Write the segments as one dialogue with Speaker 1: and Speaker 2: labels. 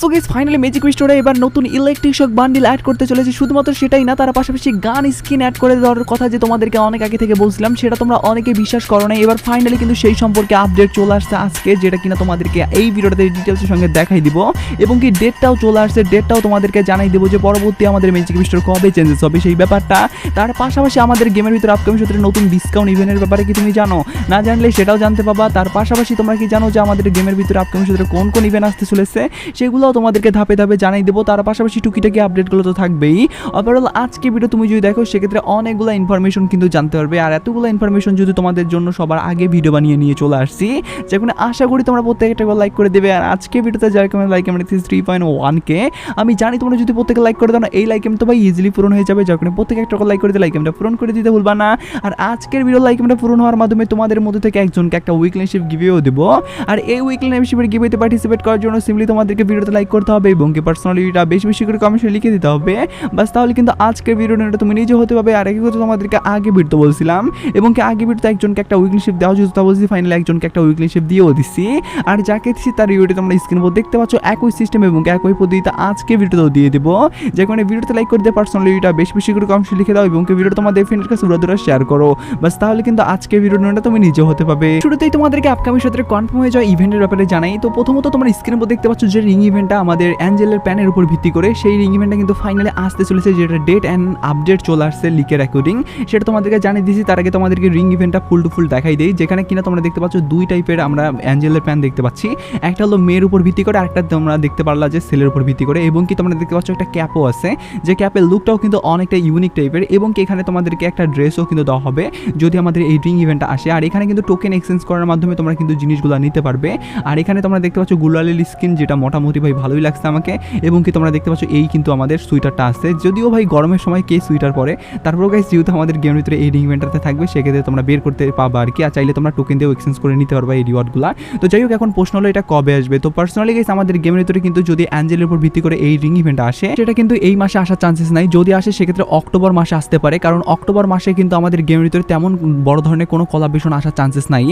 Speaker 1: So guess finally magic স্টোরে এবার নতুন ইলেকট্রিক শক বান্ডিল অ্যাড করতে চলেছে। শুধুমাত্র সেটাই না, তারা পাশাপাশি গান স্কিন অ্যাড করে দেওয়ার কথা যে তোমাদেরকে অনেক আগে থেকে বলছিলাম, সেটা তোমরা অনেকে বিশ্বাস করো না এবার ফাইনালি কিন্তু সেই সম্পর্কে আপডেট চলে আসছে আজকে, যেটা কিনা তোমাদেরকে এই ভিডিওটাতে ডিটেলসের সঙ্গে দেখাই দিব। এবং কি ডেটটাও চলে আসছে ডেটটাও তোমাদেরকে জানাই দেবো যে পরবর্তী আমাদের ম্যাজিক স্টোর কবে চেঞ্জেস হবে সেই ব্যাপারটা। তার পাশাপাশি আমাদের গেমের ভিতরে আপকামিং সূত্রে নতুন ডিসকাউন্ট ইভেন্টের ব্যাপারে কি তুমি জানো? না জানলে সেটাও জানতে পাবা। তার পাশাপাশি তোমরা কি জানো যে আমাদের গেমের ভিতরে আপকামিং সূত্রে কোন কোন ইভেন্ট আসতে চলেছে? সেগুলোও তোমাদেরকে ধাপে ধাপে জানাই দেবো। তার পাশাপাশি টুকিটাকি আপডেটগুলো তো থাকবেই। ওভারঅল আজকে ভিডিও তুমি যদি দেখো, সেক্ষেত্রে অনেকগুলো ইনফরমেশন কিন্তু জানতে পারবে। আর এতগুলো ইনফরমেশন যদি তোমাদের জন্য সবার আগে ভিডিও বানিয়ে নিয়ে চলে আসছি, যেখানে আশা করি তোমরা প্রত্যেকটা লাইক করে দেবে। আর আজকে ভিডিওতে যার কেমন লাইক আমরা থ্রি পয়েন্ট ওয়ানকে আমি জানি তোমরা যদি প্রত্যেকে লাইক করে দাও না, এই লাইক তো ভাই ইজিলি পূরণ হয়ে যাবে। যখন প্রত্যেকে একটা লাইক করে দিয়ে লাইক আমরা পূরণ করে দিতে ভুলবা না। আর আজকের ভিডিও লাইক আমরা পূরণ হওয়ার মাধ্যমে তোমাদের মধ্যে থেকে একজনকে একটা উইকলিনশিপ গিভেও দেবো। আর এই উইকলিনশিপের গিভেতে পার্টিসিপেট করার জন্য সিম্পলি তোমাদেরকে ভিডিওতে লাইক করতে হবে এবং কি পার্সোনালিটা বেশি বেশি করে কমেন্টে লিখে দিতে হবে। বাস তাহলে কিন্তু আজকের ভিডিওটা তুমি নিজে হতে পারবে। আর একই কথা তোমাদেরকে আগে ভিডিও বলছিলাম। এবং কি আগে ভিডিওতে একজনকে একটা উইকলিনশিপ দেওয়া যেহেতু তা বলছি ফাইনালি একজনকে একটা উইকলিনশিপ দিয়েও দিচ্ছি আর যাকে দিচ্ছি তার ভিডিওটি তোমরা স্ক্রিন উপর দেখতে পাচ্ছ। একই সিস্টেম এবং একই পদ্ধতিতে আজকে ভিডিওতেও দিয়ে দেবো। যে কারণে ভিডিওতে লাইক করে দিয়ে পার্সোনালিটা বেশি বেশি করে কমেন্টে লিখে দাও এবং কি ভিডিওটা তোমাদের ফ্রেন্ডের কাছে উড়া শেয়ার করো। বাস তাহলে কিন্তু আজকে ভিডিওটা তুমি নিজে হতে পারবে। শুরুতেই তোমাদেরকে আপকামিং সাথে কনফার্ম হয়ে যাওয়া ইভেন্টের ব্যাপারে জানাই। তো প্রথমত তোমরা স্ক্রিনের উপর দেখতে পাচ্ছ যে রিং ইভেন্টটা আমাদের অ্যাঞ্জেলের প্যানের উপর ভিত্তি করে, সেই রিং ইভেন্টটা কিন্তু ফাইনালি আসতে চলেছে, যেটা ডেট অ্যান্ড আপডেট চলে আসছে লিকের অ্যাকর্ডিং সেটা তোমাদেরকে জানিয়ে দিয়েছি, তার আগে তোমাদেরকে রিং ইভেন্টটা ফুল টু ফুল দেখাই দেই, যেখানে কিনা তোমরা দেখতে পাচ্ছ দুই টাইপের আমরা অ্যাঞ্জেলের প্যান দেখতে পাচ্ছি। একটা হলো মেয়ের উপর ভিত্তি করে, আরেকটা তোমরা দেখতে পারলা যে সেলের উপর ভিত্তি করে, এবং কি তোমরা দেখতে পাচ্ছ একটা ক্যাপও আছে, যে ক্যাপের লুকটাও কিন্তু অনেকটা ইউনিক টাইপের এবং কি এখানে তোমাদেরকে একটা ড্রেসও কিন্তু দেওয়া হবে, যদি আমাদের এই রিং ইভেন্টটা আসে। আর এখানে কিন্তু টোকেন এক্সচেঞ্জ করার মাধ্যমে তোমরা কিন্তু জিনিসগুলো নিতে পারবে। আর এখানে তোমরা দেখতে পাচ্ছ গুলালিল স্কিন যেটা মোটামুটি ভাই ভালোই লাগছে আমাকে। এবং কি তোমরা দেখতে পাচ্ছ, এই কিন্তু আমাদের সুইটারটা আছে। যদিও ভাই গরমের সময় কে সুইটার পরে? তারপর গাইস যেহেতু আমাদের গেমের ভিতরে এই রিং ইভেন্টটাতে থাকবে, সেক্ষেত্রে তোমরা বের করতে পাবা আর কি। আর চাইলে তোমরা টোকেন দিয়েও এক্সচেঞ্জ করে নিতে পারবে এই রিওয়ার্ডগুলো তো যাই হোক, এখন প্রশ্ন হলো, এটা কবে আসবে? তো পার্সোনালি গাইস আমাদের গেমের ভিতরে কিন্তু যদি অ্যাঞ্জেলের উপর ভিত্তি করে এই রিং ইভেন্ট আসে, সেটা কিন্তু এই মাসে আসার চান্সেস নাই। যদি আসে, সেক্ষেত্রে অক্টোবর মাসে আসতে পারে। কারণ অক্টোবর মাসে কিন্তু আমাদের গেমের ভিতরে তেমন বড় ধরনের কোনো কলাবেশন আসার চান্সেস নাই।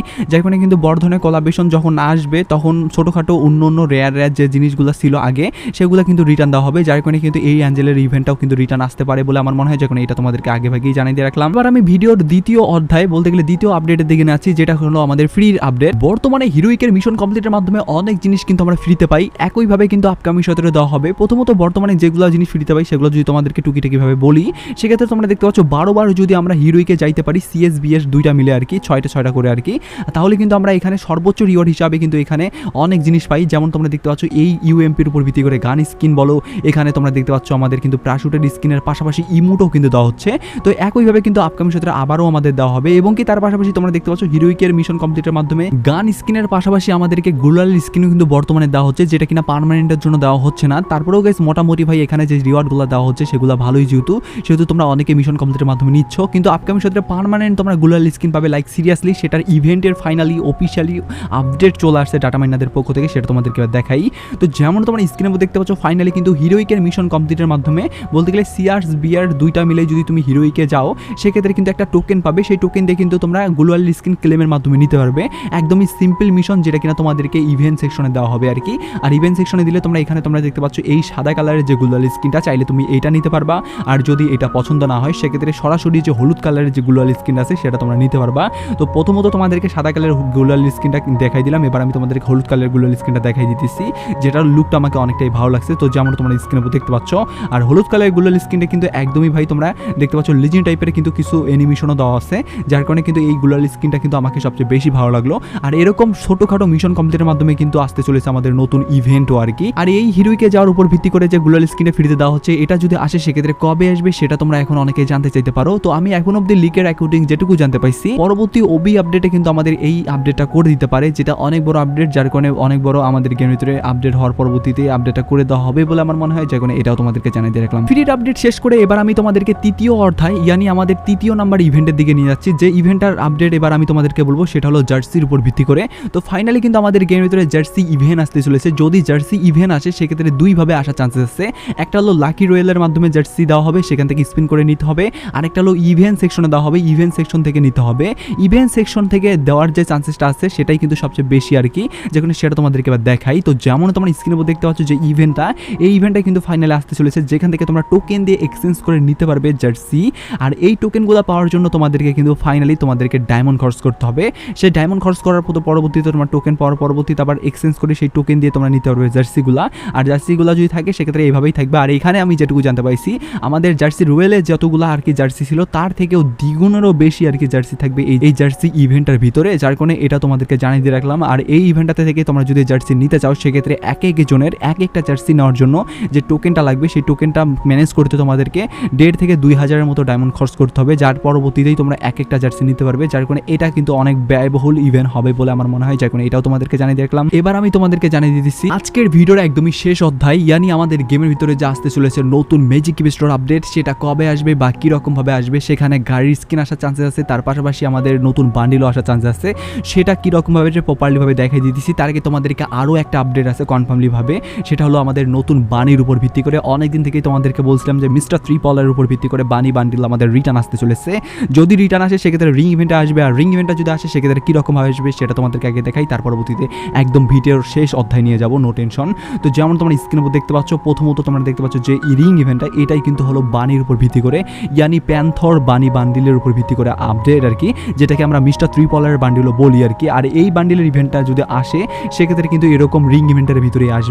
Speaker 1: কারণে কিন্তু বড় ধরনের কলাবেশন যখন আসবে, তখন ছোটোখাটো অন্য অন্য রেয়ার রেয়ার যে জিনিসগুলো ছিল আগে, সেগুলো কিন্তু রিটার্ন দেওয়া হবে, যার কারণে কিন্তু এই অ্যাঞ্জেলের ইভেন্টটাও কিন্তু রিটার্ন আসতে পারে বলে আমার মনে হয়, যখন এটা তোমাদেরকে আগে ভাগেই জানিয়ে দিয়ে রাখলাম। এবার আমি ভিডিওর দ্বিতীয় অধ্যায়, বলতে গেলে দ্বিতীয় আপডেটের দিকে আছি যেটা হলো আমাদের ফ্রি আপডেট বর্তমানে হিরোইকের মিশন কমপ্লিটের মাধ্যমে অনেক জিনিস কিন্তু আমরা ফ্রিতে পাই, একইভাবে কিন্তু আপকামিং সতেরো দেওয়া হবে। প্রথমত, বর্তমানে যেগুলো জিনিস ফ্রিতে পাই, সেগুলো যদি তোমাদেরকে টুকিটাকিভাবে বলি, সেক্ষেত্রে তোমরা দেখতে পাচ্ছ, বারো বার যদি আমরা হিরোইকে যাইতে পারি সিএস বিএস দুইটা মিলে আর কি, ছয়টা ছয়টা করে আর কি, তাহলে কিন্তু আমরা এখানে সর্বোচ্চ রিওয়ার্ড হিসাবে কিন্তু এখানে অনেক জিনিস পাই। যেমন তোমরা দেখতে পাচ্ছ, এই ইউএমপির উপর ভিত্তি করে গান স্কিন বলো, এখানে তোমরা দেখতে পাচ্ছ আমাদের কিন্তু প্রাশুটের স্কিনের পাশাপাশি ইমোটও কিন্তু দেওয়া হচ্ছে। তো একইভাবে কিন্তু আপকামিং সতেরো আবারও আমাদের দেওয়া হবে এবং কি তার পাশাপাশি তোমরা দেখতে পাচ্ছ হিরোইকের মিশন কমপ্লিটের মাধ্যমে গান স্কিনের পাশাপাশি আমাদেরকে গুলাল স্কিনও কিন্তু বর্তমানে দেওয়া হচ্ছে, যেটা কিনা পার্মানেন্টের জন্য দেওয়া হচ্ছে না। তারপরেও গাইস মোটামুটি ভাই এখানে যে রিওয়ার্ডগুলো দেওয়া হচ্ছে, সেগুলো ভালোই যেহেতু, সেহেতু তোমরা অনেকে মিশন কমপ্লিটের মাধ্যমে নিচ্ছ। কিন্তু আপকামিং সত্রে পার্মানেন্ট তোমরা গুলাল স্কিন পাবে লাইক সিরিয়াসলি সেটার ইভেন্টের ফাইনালি অফিসিয়ালি আপডেট চলে আসছে ডাটা মাইনাদের পক্ষ থেকে, সেটা তোমাদেরকে দেখাই। তো যেমন তোমরা স্ক্রিনের মধ্যে দেখতে পাচ্ছ ফাইনালি কিন্তু হিরোইকের মিশন কমপ্লিটের মাধ্যমে বলতে গেলে সিআরস বিআর দুইটা মিলে যদি তুমি হিরোইকে যাও, সেক্ষেত্রে কিন্তু একটা টোকেন পাবে। সেই টোকেন দিয়ে কিন্তু তোমরা গ্লোয়াল স্কিন ক্লেমের মাধ্যমে নিতে পারবে। একদমই সিম্পল মিশন যেটা কিনা তোমাদেরকে ইভেন্ট সেকশনে দেওয়া হবে আর কি। আর ইভেন্ট সেকশনে দিলে তোমরা এখানে তোমরা দেখতে পাচ্ছ, এই সাদা কালারের যে গ্লোয়াল স্কিনটা চাইলে তুমি এইটা নিতে পারবা। আর যদি এটা পছন্দ না হয়, সেক্ষেত্রে সরাসরি যে হলুদ কালারের যে গ্লোয়াল স্কিন আছে, সেটা তোমরা নিতে পারবা। তো প্রথমত তোমাদেরকে সাদা কালারের গ্লোয়াল স্কিনটা দেখাই দিলাম। এবার আমি তোমাদেরকে হলুদ কালারের গ্লোয়াল স্কিনটা দেখাই দিতেছি যেটার লুকটা আমাকে অনেকটাই ভালো লাগছে। তো যেমন তোমরা স্ক্রিনের উপর দেখতে পাচ্ছ, আর হলুদ কালারের গ্লোয়াল স্কিনটা কিন্তু একদমই ভাই তোমরা দেখতে পাচ্ছ লিজিন টাইপের কিন্তু কিছু অ্যানিমেশনও দেওয়া আছে, যার কারণে কিন্তু এই গ্লোয়াল স্কিনটা কিন্তু আমাকে সবচেয়ে বেশি ভালো লাগল। আর এরকম ছোটোখাটো মিশন কমপ্লিটের মাধ্যমে কিন্তু আসতে চলেছে আমাদের নতুন ইভেন্টও আর কি। আর এই হিরোইকে যাওয়ার উপর ভিত্তি করে যে গ্লোয়াল স্কিনে ফ্রিতে দেওয়া হচ্ছে, এটা যদি আসে, সেক্ষেত্রে কবে আসবে সেটা তোমরা এখন অনেকে জানতে চাইতে পারো। তো আমি এখন অব্দি লিকের অ্যাকাউন্টিং যেটুকু জানতে পাইছি, পরবর্তী ওবি আপডেটে কিন্তু আমাদের এই আপডেটটা করে দিতে পারে, যেটা অনেক বড় আপডেট যার কারণে অনেক বড় আমাদের গেমের ভিতরে আপডেট হওয়ার পরবর্তীতে আপডেটটা করে দেওয়া হবে বলে আমার মনে হয় যে এটাও তোমাদেরকে জানিয়ে দিয়ে রাখলাম। ফ্রির আপডেট শেষ করে এবার আমি তোমাদেরকে তৃতীয় অর্থায় ইয়ানি আমাদের তৃতীয় নাম্বার ইভেন্টের দিকে নিয়ে যাচ্ছি। যে ইভেন্টার আপডেট এবার আমি তোমাদেরকে বলব, সেটা হলো জার্সির উপর ভিত্তি করে। তো ফাইনালি কিন্তু আমাদের গেমের ভিতরে জার্সি ইভেন্ট আসতে চলেছে। যদি জার্সি ইভেন্ট আসে, সেক্ষেত্রে দুইভাবে আসার চান্সেস আছে। একটা হলো লাকি রয়েলের মাধ্যমে জার্সি দেওয়া হবে, সেখান থেকে স্পিন করে নিতে হবে। আরেকটা হলো ইভেন্ট সেকশনে দেওয়া হবে ইভেন্ট সেকশন থেকে নিতে হবে। ইভেন্ট সেকশন থেকে দেওয়ার যে চান্সেসটা আছে, সেটাই কিন্তু সবচেয়ে বেশি আর কি। যেখানে সেটা তোমাদেরকে এবার দেখাই। তো যেমন তোমার স্ক্রিনে উপর দেখতে পাচ্ছ যে ইভেন্টটা এই ইভেন্টটা কিন্তু ফাইনালে আসতে চলেছে, যেখান থেকে তোমরা টোকেন দিয়ে এক্সচেঞ্জ করে নিতে পারবে জার্সি আর এই টোকেনগুলো পাওয়ার জন্য তোমাদেরকে কিন্তু ফাইনালি তোমাদেরকে ডায়মন্ড খরচ করতে হবে। সেই ডায়মন্ড খরচ করার পর পরবর্তীতে তোমার টোকেন পাওয়ার পরবর্তীতে আবার এক্সচেঞ্জ করে সেই টোকেন দিয়ে তোমরা নিতে পারবে জার্সিগুলা আর জার্সিগুলো যদি থাকে, সেক্ষেত্রে এইভাবেই থাকবে। আর এখানে আমি যেটুকু জানতে পাইছি, আমাদের জার্সি রয়েলে যতগুলো আর কি জার্সি ছিল, তার থেকেও দ্বিগুণেরও বেশি আর কি জার্সি থাকবে এই এই জার্সি ইভেন্টটার ভিতরে। যার কারণে এটা তোমাদেরকে জানিয়ে দিয়ে রাখলাম। আর এই ইভেন্টটাতে থেকে তোমরা যদি জার্সি নিতে চাও, সেক্ষেত্রে এক এক জনের এক একটা জার্সি নেওয়ার জন্য যে টোকেনটা লাগবে, সেই টোকেনটা ম্যানেজ করতে তোমাদেরকে দেড় থেকে দুই হাজারের মতো ডায়মন্ড খরচ করতে হবে, যার পরবর্তীতেই তোমরা এক একটা জার্সি নিতে পারবে, যার কারণে এটা কিন্তু অনেক ব্যয়বহুল ইভেন্ট হবে বলে আমার মনে হয়, যার কারণে এটাও তোমাদেরকে জানিয়ে দেখলাম এবার আমি তোমাদেরকে জানিয়ে দিয়ে দিচ্ছি, আজকের ভিডিওর একদমই শেষ অধ্যায়, ইয়ানি আমাদের গেমের ভিতরে যে আসতে চলেছে নতুন ম্যাজিক স্টোর আপডেট সেটা কবে আসবে বা কীরকম ভাবে আসবে, সেখানে গাড়ির স্কিন আসার চান্সেস আছে, তার পাশাপাশি আমাদের নতুন বান্ডিলও আসার চান্স আছে, সেটা কীরকমভাবে যে প্রপারলি ভাবে দেখাই দিতেছি তার আগে তোমাদেরকে আরও একটা আপডেট আছে কনফার্মলি ভাবে, সেটা হলো আমাদের নতুন বাণীর উপর ভিত্তি করে। অনেক দিন থেকেই তোমাদেরকে বলছিলাম যে মিস্টার থ্রি পলারের উপর ভিত্তি করে বাণী বান্ডিল আমাদের রিটার্ন আসতে চলেছে। যদি রিটার্ন আসে, সেক্ষেত্রে রিং ইভেন্টে আসবে। আর রিং ইভেন্টটা যদি আসে, সেক্ষেত্রে কীরকমভাবে আসবে, সেটা তোমাদেরকে আগে দেখাই। তার পরবর্তীতে একদম ভিডিওর শেষ অধ্যায় নিয়ে যাব নো টেনশন তো যেমন তোমরা স্ক্রিনের উপর দেখতে পাচ্ছ, প্রথমত তোমরা দেখতে পাচ্ছ যে রিং ইভেন্টটা, এটাই কিন্তু হলো বাণীর উপর ভিত্তি করে। ইয়ানি প্যান্থর বাণী বান্ডিলের উপর ভিত্তি করে আপডেট আর কি, যেটাকে আমরা মিস্টার থ্রি পলারের বান্ডিলও বলি আর কি। আর এই বান্ডিলের ইভেন্টটা যদি আসে, সেক্ষেত্রে কিন্তু এরকম রিং ইভেন্টের ভিতরে আসবে।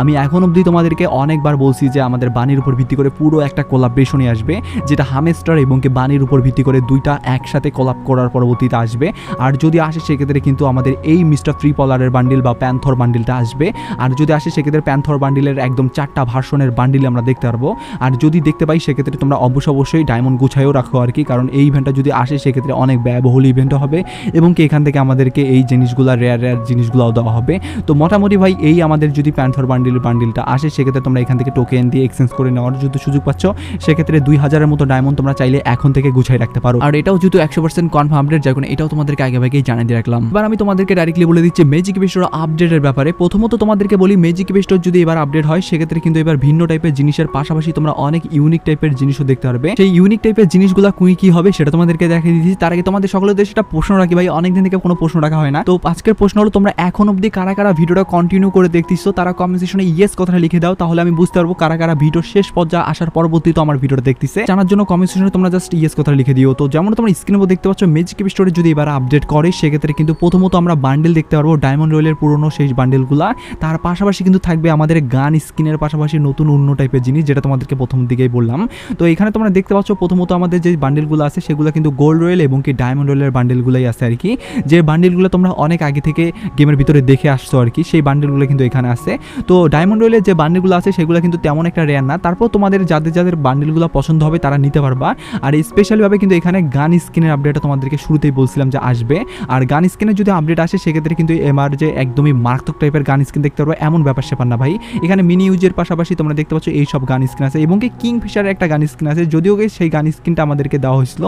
Speaker 1: আমি এখন অবধি তোমাদেরকে অনেকবার বলছি যে আমাদের বাণীর উপর ভিত্তি করে পুরো একটা কোলাবরেশনই আসবে, যেটা হামেস্টার এবং কি বাণীর উপর ভিত্তি করে দুইটা একসাথে কোলাপ করার পরবর্তীতে আসবে। আর যদি আসে, সেক্ষেত্রে কিন্তু আমাদের এই মিস্টার থ্রি পলারের বান্ডিল বা প্যান্থর বান্ডিলটা আসবে। আর যদি আসে, সেক্ষেত্রে প্যান্থর বান্ডিলের একদম চারটা ভার্সনের বান্ডিল আমরা দেখতে পারব। আর যদি দেখতে পাই, সেক্ষেত্রে তোমরা অবশ্য অবশ্যই ডায়মন্ড গুছাইও রাখো আর কি, কারণ এই ইভেন্টটা যদি আসে, সেক্ষেত্রে অনেক ব্যয়বহুল ইভেন্টও হবে এবং কি এখান থেকে আমাদেরকে এই জিনিসগুলো রেয়ার রেয়ার জিনিসগুলোও দেওয়া হবে। তো মোটামুটি ভাই, এই আমাদের যদি প্যান্থর বান্ডিল, বান্ডিলটা আসে, সেক্ষেত্রে তোমরা এখান থেকে টোকেন দিয়ে এক্সচেঞ্জ করে নেওয়ার যদি সুযোগ পাচ্ছ। সেক্ষেত্রে দুই হাজারের মতো ডায়মন্ড তোমরা চাইলে এখন থেকে গুছাই রাখতে পারো। আর এটাও যেহেতু একশো পার্সেন্ট কনফার্ম আপডেট যার এটাও তোমাদেরকে আগে ভাগেই জানিয়ে রাখলাম। এবার আমি তোমাদেরকে ডাইরেক্টলি বলে দিচ্ছি ম্যাজিক বেস্টোর আপডেটের ব্যাপারে। প্রথমত তোমাদেরকে বলি ম্যাজিক বেস্টোর যদি এবার আপডেট হয়, সেক্ষেত্রে কিন্তু এবার ভিন্ন টাইপের জিনিসের পাশাপাশি তোমরা অনেক ইউনিক টাইপের জিনিসও দেখতে পারবে। সেই ইউনিক টাইপের জিনিসগুলো কুই কি হবে, সেটা তোমাদেরকে দেখিয়ে দিচ্ছি। তার আগে তোমাদের সকলের একটা প্রশ্ন রাখি ভাই, অনেকদিন থেকে কোনো প্রশ্ন রাখা হয় না। তো আজকের প্রশ্ন হলো, তোমরা এখন অবধি কারা কারা ভিডিওটা কন্টিনিউ করে দেখতেছো, তারা কমেন্ট সেকশনে ইয়েস কথাটা লিখে দাও, তাহলে আমি বুঝতে পারব কারা কারা ভিডিও শেষ পর্যায়ে আসার পরবর্তীতে আমার ভিডিওটা দেখতেছে। জানার জন্য কমেন্ট সেকশনে তোমরা জাস্ট ইয়েস কথা লিখে দিও। তো যেমন তোমরা স্ক্রিনে দেখতে পাচ্ছ ম্যাজিক স্টোরে যদি এবার আপডেট করে, সেক্ষেত্রে কিন্তু প্রথমত আমরা বান্ডেল দেখতে পারব ডায়মন্ড রয়েলের পুরনো সেই বান্ডেলগুলা তার পাশাপাশি কিন্তু থাকবে আমাদের গান স্কিনের পাশাপাশি নতুন অন্য টাইপের জিনিস, যেটা তোমাদেরকে প্রথম দিকেই বললাম। তো এখানে তোমরা দেখতে পাচ্ছ প্রথমত আমাদের যে বান্ডেলগুলো আছে, সেগুলো কিন্তু গোল্ড রয়েল এবং কি ডায়মন্ড রয়েলের বান্ডেলগুলোই আছে আর কি। যে বান্ডেলগুলো তোমরা অনেক আগে থেকে গেমের ভিতরে দেখে আসছো আর কি, সেই বান্ডেলগুলো কিন্তু এখানে আছে। তো ডায়মন্ড রয়েলের যে বান্ডেলগুলো আছে, সেগুলো কিন্তু তেমন একটা রেয়ার না। তারপর তোমাদের যাদের যাদের বান্ডেলগুলো পছন্দ হবে, তারা নিতে পারবা। আর স্পেশালিভাবে কিন্তু এখানে গান স্কিনের আপডেটটা তোমাদেরকে শুরুতেই বলছিলাম যে আসবে। আর গান স্কিনের যদি আপডেট আসে, সেক্ষেত্রে কিন্তু এমআর যে একদমই মারাত্মক টাইপের গান স্কিন দেখতে পারব, এমন ব্যাপার সেপার না ভাই। এখানে মিনি ইউজের পাশাপাশি তোমরা দেখতে পাচ্ছ এই সব গান স্কিন আছে। এবং কি কিং ফিশারের একটা গান স্কিন আছে, যদিও সেই গান স্কিনটা আমাদেরকে দেওয়া হয়েছিল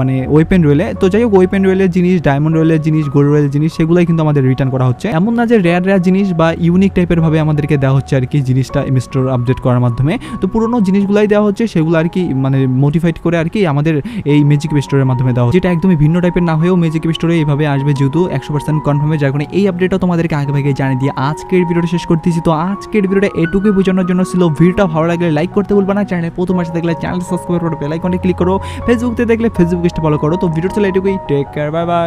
Speaker 1: মানে ওয়েপেন রয়েলে তো যাই হোক ওয়েপেন রয়েলের জিনিস ডায়মন্ড রয়েলের জিনিস গোল্ড রয়েলের জিনিস, সেগুলোই কিন্তু আমাদের রিটার্ন করা হচ্ছে। এমন না যে রেয়ার রেয়ার জিনিস বা ইউনিক টাইপের ভাবে আমাদেরকে দেওয়া হচ্ছে আর কি জিনিসটা স্টোর আপডেট করার মাধ্যমে। তো পুরোনো জিনিসগুলাই দেওয়া হচ্ছে, সেগুলো আর কি মানে মোটিফাইড করে আর কি আমাদের এই ম্যাজিক স্টোরের মাধ্যমে দেওয়া হচ্ছে। যেটা একদমই ভিন্ন টাইপের না হয়েও ম্যাজিক স্টোরে এইভাবে আসবে যেহেতু একশো পার্সেন্ট কনফার্মে যার কারণে এই আপডেটটা তোমাদেরকে আগে ভাগে জানিয়ে দিয়ে আজকের ভিডিওটা শেষ করতেছি। তো আজকের ভিডিওটা এটুকুই বোঝানোর জন্য ছিল, ভিডিওটা ভালো লাগলে লাইক করতে বলব না। চ্যানেলে প্রথম আসে দেখলে চ্যানেল সাবস্ক্রাইব করো বেল আইকনে ক্লিক করো। ফেসবুকতে দেখলে ফেসবুক পেজটা ফলো করো। তো ভিডিও চলে এটুকুই টেক কেয়ার বাই বাই